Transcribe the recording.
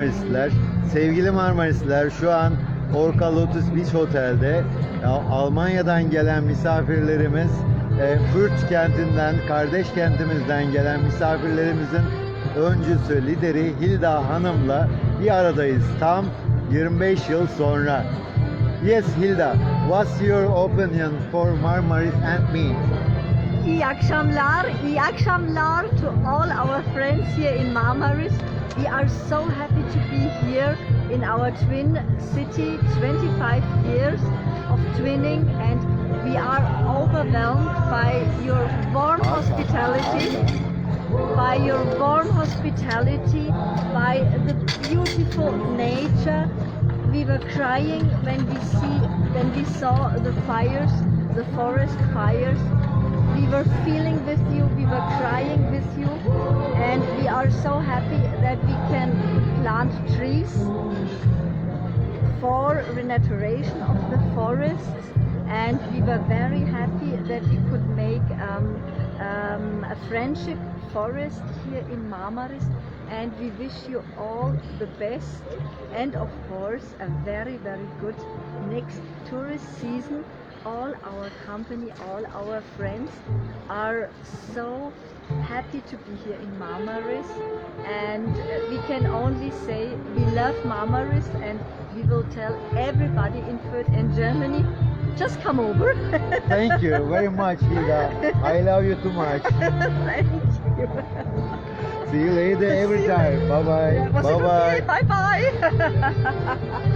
Marmarisliler, sevgili Marmarisliler şu an Orca Lotus Beach Otel'de Ya, Almanya'dan gelen misafirlerimiz e, Fürth kentinden, kardeş kentimizden gelen misafirlerimizin öncüsü, lideri Hilda Hanım'la bir aradayız. Tam 25 yıl sonra. Yes Hilda, what's your opinion for Marmaris and me? İyi akşamlar, iyi akşamlar to all our friends here in Marmaris. We are so happy to be here in our twin city, 25 years of twinning and we are overwhelmed by your warm hospitality, by your warm hospitality, by the beautiful nature. We were crying when we see when we saw the fires, the forest fires we were feeling with you, we were crying with you, and we are so happy that we can plant trees for renaturation of the forests. And we were very happy that we could make um, um, a friendship forest here in Marmaris. And we wish you all the best and, of course, a very, very good next tourist season all our company, all our friends are so happy to be here in Marmaris and we can only say we love Marmaris and we will tell everybody in Fürth and Germany just come over. Thank you very much Hilda. I love you too much. Thank you. See you later every time. Bye bye. Was Bye bye. okay? Bye bye.